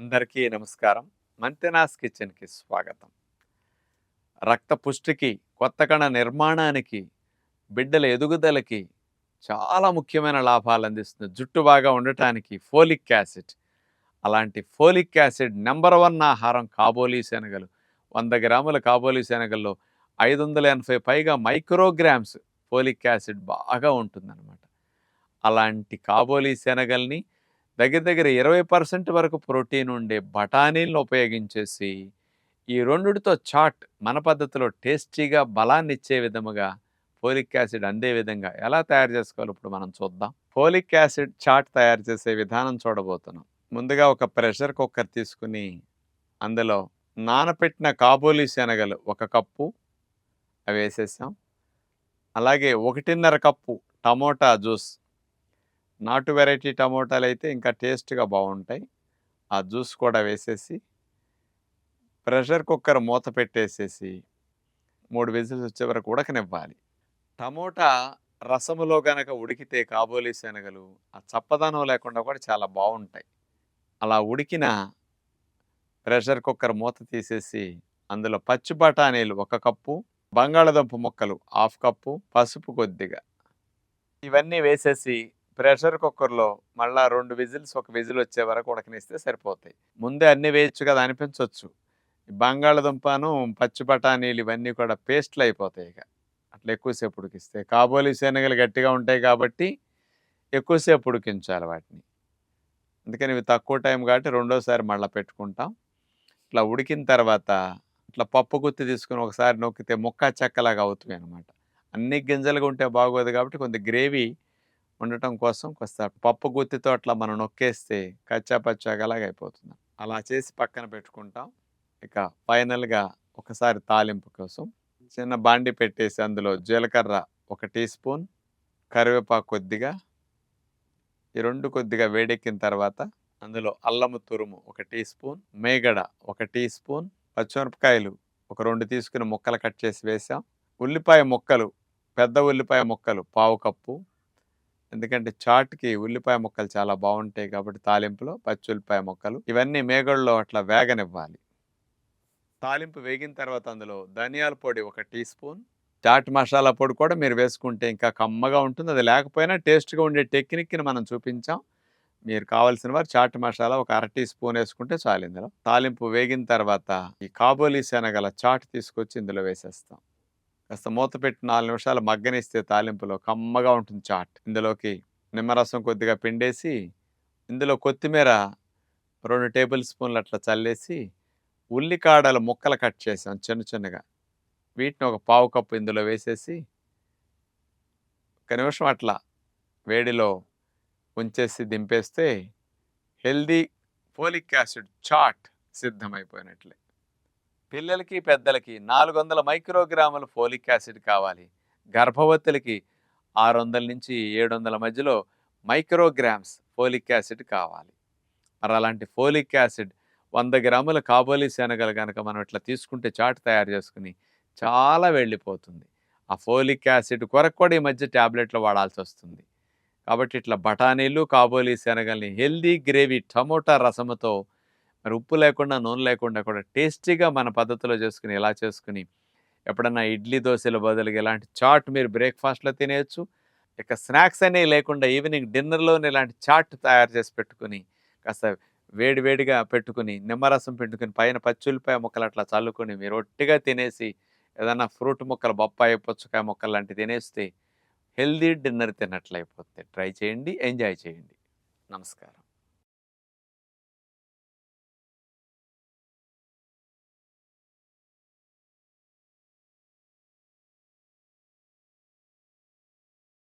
అందరికీ నమస్కారం. మంతెనాస్ కిచెన్కి స్వాగతం. రక్త పుష్టికి కొత్త కణ నిర్మాణానికి బిడ్డల ఎదుగుదలకి చాలా ముఖ్యమైన లాభాలు అందిస్తుంది. జుట్టు బాగా ఉండటానికి ఫోలిక్ యాసిడ్. అలాంటి ఫోలిక్ యాసిడ్ నెంబర్ వన్ ఆహారం కాబోలీ శనగలు. వంద గ్రాముల కాబోలీ శనగల్లో ఐదు వందల ఎనభై పైగా మైక్రోగ్రామ్స్ ఫోలిక్ యాసిడ్ బాగా ఉంటుందన్నమాట. అలాంటి కాబోలీ శనగల్ని దగ్గర దగ్గర ఇరవై పర్సెంట్ వరకు ప్రోటీన్ ఉండే బఠానీలను ఉపయోగించేసి ఈ రెండుతో చాట్ మన పద్ధతిలో టేస్టీగా బలాన్ని ఇచ్చే విధముగా ఫోలిక్ యాసిడ్ అందే విధంగా ఎలా తయారు చేసుకోవాలో ఇప్పుడు మనం చూద్దాం. ఫోలిక్ యాసిడ్ చాట్ తయారు చేసే విధానం చూడబోతున్నాం. ముందుగా ఒక ప్రెషర్ కుక్కర్ తీసుకుని అందులో నానపెట్టిన కాబోలి శనగలు ఒక కప్పు అవి వేసేసాం. అలాగే ఒకటిన్నర కప్పు టమోటా జ్యూస్ నాటు వెరైటీ టమోటాలు అయితే ఇంకా టేస్ట్గా బాగుంటాయి ఆ జ్యూస్ కూడా వేసేసి ప్రెషర్ కుక్కర్ మూత పెట్టేసేసి మూడు విజిల్స్ వచ్చే వరకు ఉడకనివ్వాలి. టమోటా రసములో కనుక ఉడికితే కాబోలి శనగలు ఆ చప్పదనం లేకుండా కూడా చాలా బాగుంటాయి అలా ఉడికిన ప్రెషర్ కుక్కర్ మూత తీసేసి అందులో పచ్చి బఠానీలు ఒక కప్పు బంగాళదుంప ముక్కలు హాఫ్ కప్పు పసుపు కొద్దిగా. ఇవన్నీ వేసేసి ప్రెషర్ కుక్కర్లో మళ్ళా రెండు విజిల్స్ ఒక విజిల్ వచ్చే వరకు ఉడకనిస్తే సరిపోతాయి. ముందే అన్నీ వేయచ్చు కదా అనిపించవచ్చు బంగాళదుంపను పచ్చి బఠానీలు ఇవన్నీ కూడా పేస్ట్లు అయిపోతాయి ఇక. అట్లా ఎక్కువసేపు ఉడికిస్తే. కాబోలి శనగలు గట్టిగా ఉంటాయి కాబట్టి ఎక్కువసేపు ఉడికించాలి వాటిని. అందుకని ఇవి తక్కువ టైం కాబట్టి రెండోసారి మళ్ళీ పెట్టుకుంటాం. ఇట్లా ఉడికిన తర్వాత ఇట్లా పప్పు గుత్తి తీసుకుని ఒకసారి నొక్కితే ముక్క చెక్కలాగా అవుతుంది అనమాట అన్ని గింజలుగా ఉంటే బాగోదు కాబట్టి కొంత గ్రేవీ ఉండటం కోసం కొంత పప్పు గుత్తితో అట్లా మనం నొక్కేస్తే కచ్చా పచ్చాగలాగా అయిపోతుంది అలా చేసి పక్కన పెట్టుకుంటాం. ఇక ఫైనల్గా ఒకసారి తాలింపు కోసం చిన్న బాండి పెట్టేసి అందులో జీలకర్ర ఒక టీ స్పూన్ కరివేపాకు కొద్దిగా ఈ రెండు కొద్దిగా వేడెక్కిన తర్వాత అందులో అల్లము తురుము ఒక టీ స్పూన్ మేగడ ఒక టీ స్పూన్ పచ్చిమిరపకాయలు ఒక రెండు తీసుకుని ముక్కలు కట్ చేసి వేసాం. ఉల్లిపాయ ముక్కలు పెద్ద ఉల్లిపాయ ముక్కలు పావు కప్పు ఎందుకంటే చాట్కి ఉల్లిపాయ ముక్కలు చాలా బాగుంటాయి కాబట్టి తాలింపులో పచ్చి ఉల్లిపాయ ముక్కలు. ఇవన్నీ మేగడలో అట్లా వేగనివ్వాలి. తాలింపు వేగిన తర్వాత అందులో ధనియాల పొడి ఒక టీ స్పూన్. చాట్ మసాలా పొడి కూడా మీరు వేసుకుంటే ఇంకా కమ్మగా ఉంటుంది. అది లేకపోయినా టేస్ట్గా ఉండే టెక్నిక్ని మనం చూపించాం. మీరు కావాల్సిన వారు చాట్ మసాలా ఒక అర టీ స్పూన్ వేసుకుంటే చాలు ఇందులో. తాలింపు వేగిన తర్వాత ఈ కాబోలీ శనగల చాట్ తీసుకొచ్చి ఇందులో వేసేస్తాం. కాస్త మూత పెట్టి నాలుగు నిమిషాలు మగ్గనిస్తే తాలింపులో కమ్మగా ఉంటుంది చాట్. ఇందులోకి నిమ్మరసం కొద్దిగా పిండేసి ఇందులో కొత్తిమీర రెండు టేబుల్ స్పూన్లు అట్లా చల్లేసి ఉల్లికాడల ముక్కలు కట్ చేసాం చిన్న చిన్నగా. వీటిని ఒక పావు కప్పు ఇందులో వేసేసి ఒక నిమిషం అట్లా వేడిలో ఉంచేసి దింపేస్తే హెల్దీ ఫోలిక్ యాసిడ్ చాట్ సిద్ధమైపోయినట్లే. పిల్లలకి పెద్దలకి నాలుగు వందల మైక్రోగ్రాముల ఫోలిక్ యాసిడ్ కావాలి. గర్భవతులకి ఆరు వందల నుంచి ఏడు వందల మధ్యలో మైక్రోగ్రామ్స్ ఫోలిక్ యాసిడ్ కావాలి. మరి అలాంటి ఫోలిక్ యాసిడ్ వంద గ్రాముల కాబోలి శనగలు కనుక మనం ఇట్లా తీసుకుంటే చాట్ తయారు చేసుకుని చాలా వెళ్ళిపోతుంది. ఆ ఫోలిక్ యాసిడ్ కొరకు కూడా ఈ మధ్య ట్యాబ్లెట్లు వాడాల్సి వస్తుంది. కాబట్టి ఇట్లా బఠానీలు కాబోలి శనగల్ని హెల్దీ గ్రేవీ టమోటా రసముతో మరి ఉప్పు లేకుండా నూనె లేకుండా కూడా టేస్టీగా మన పద్ధతిలో చేసుకుని ఇలా చేసుకుని ఎప్పుడన్నా ఇడ్లీ దోశల బదులుగా ఇలాంటి చాట్ మీరు బ్రేక్ఫాస్ట్లో తినేయచ్చు. ఇక స్నాక్స్ అనేవి లేకుండా ఈవినింగ్ డిన్నర్లోనే ఇలాంటి చాట్ తయారు చేసి పెట్టుకుని కాస్త వేడివేడిగా పెట్టుకుని నిమ్మరసం పెట్టుకుని పైన పచ్చుల్లిపాయ ముక్కలు అట్లా చల్లుకొని మీరు ఒట్టిగా తినేసి ఏదైనా ఫ్రూట్ ముక్కలు బొప్పాయి పుచ్చకాయ ముక్కలు లాంటివి తినేస్తే హెల్దీ డిన్నర్ తిన్నట్లయిపోతే ట్రై చేయండి ఎంజాయ్ చేయండి. నమస్కారం.